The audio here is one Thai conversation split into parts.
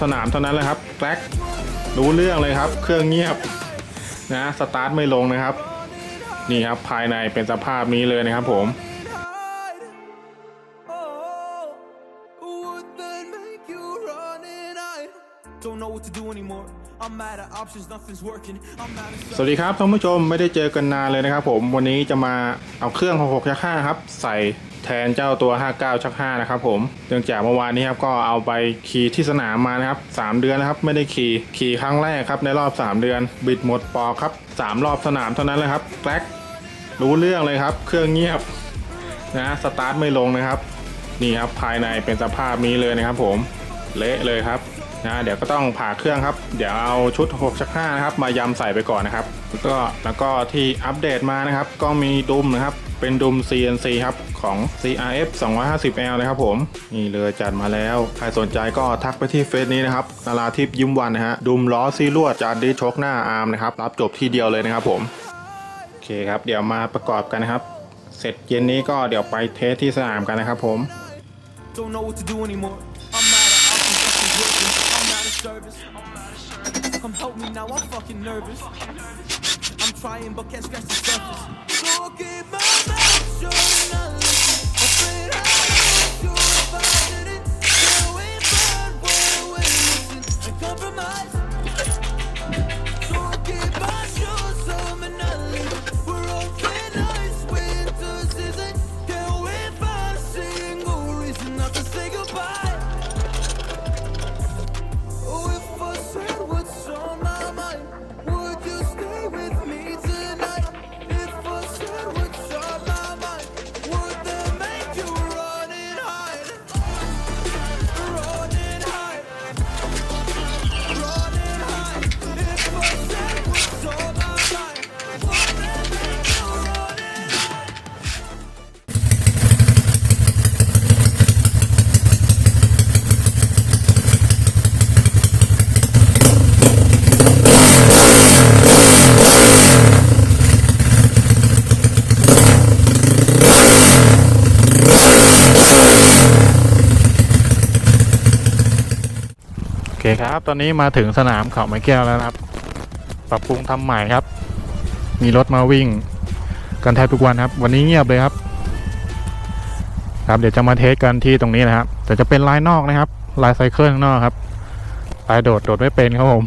อบสนามเท่านั้นแหละครับแกลกรู้เรื่องเลยครับ เครื่องเงียบนะสตาร์ทไม่ลงนะครับ นี่ครับภายในเป็นสภาพนี้เลยนะครับผม Would that make you run and hide? Don't know what to do anymore. I'm out of options, nothing's working. I'm out of สวัสดีครับท่านผู้ชมไม่ได้เจอกันนานเลยนะครับผมวันนี้จะมาเอาเครื่อง66ชัก5ครับ ใส่ แทนเจ้าตัว 59 ชัก 5 นะครับผมเนื่องจากเมื่อวานนี้ครับก็เอาไปขี่ที่สนามมานะครับ 3 เดือนนะครับไม่ได้ขี่ขี่ครั้งแรกครับในรอบ 3 เดือน บิดหมดปอกครับ 3 รอบสนามเท่านั้นเลยครับแกลกรู้เรื่องเลยครับ เครื่องเงียบนะสตาร์ทไม่ลงนะครับนี่ครับภายในเป็นสภาพนี้เลยนะครับ ผมเละเลยครับนะเดี๋ยวก็ต้องผ่าเครื่องครับ เดี๋ยวเอาชุด6ชัก5นะครับ มายำใส่ไปก่อนนะครับ แล้วก็แล้วก็ที่อัปเดตมานะครับ ก็มีดุมนะครับ เป็นดุม CNC ครับ ของ CRF 250L นะครับผม นี่เลยจัดมาแล้ว ใครสนใจก็ทักไปที่เฟซนี้นะครับนาราทิพย์ยิ้มวันนะฮะ ดุมล้อซีลวดจานดีชกหน้าอาร์มนะครับ รับจบที่เดียวเลยนะครับผม โอเคครับ เดี๋ยวมาประกอบกันนะครับ เสร็จเย็นนี้ก็เดี๋ยวไปเทสที่สนามกันนะครับผม Come help me now, I'm fucking nervous. I'm trying but can't scratch the surface. So keep คครับ ตอนนี้มาถึงสนามเขาไม้แก้วแล้วนะครับ ปรับปรุงทำใหม่ครับ มีรถมาวิ่ง กันแทบทุกวันครับ วันนี้เงียบเลยครับ ครับเดี๋ยวจะมาเทสกันที่ตรงนี้นะครับ แต่จะเป็นลายนอกนะครับ ลายไซเคิลข้างนอกครับลายโดดโดดไม่เป็นครับผม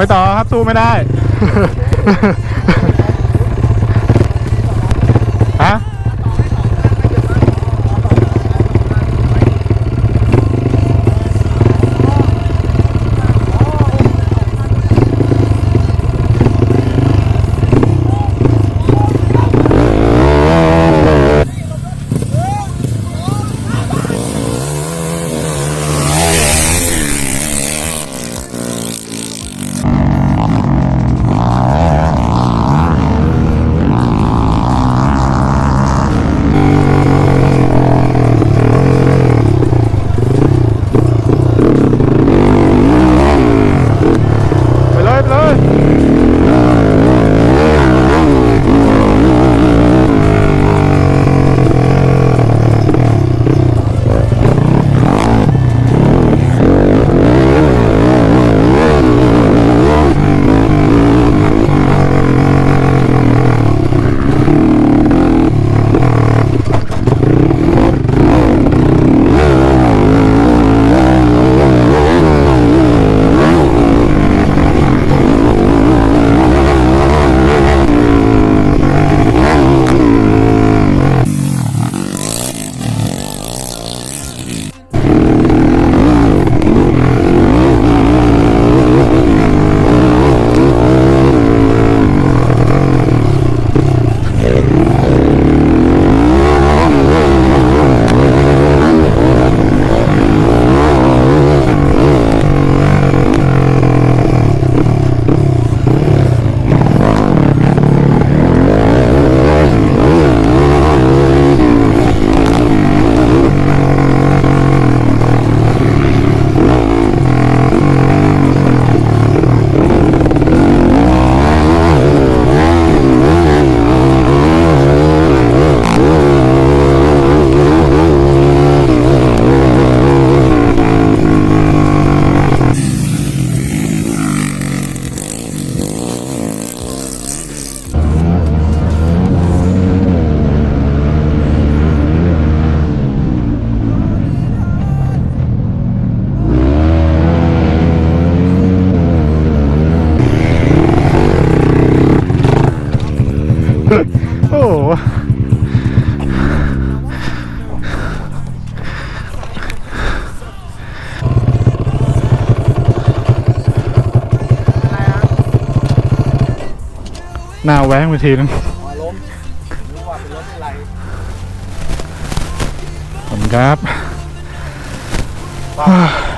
ไม่ต่อครับสู้ไม่ได้ น้าแว้งไปทีนึงล้มรู้ว่าเป็นรถอะไรขอบคุณครับ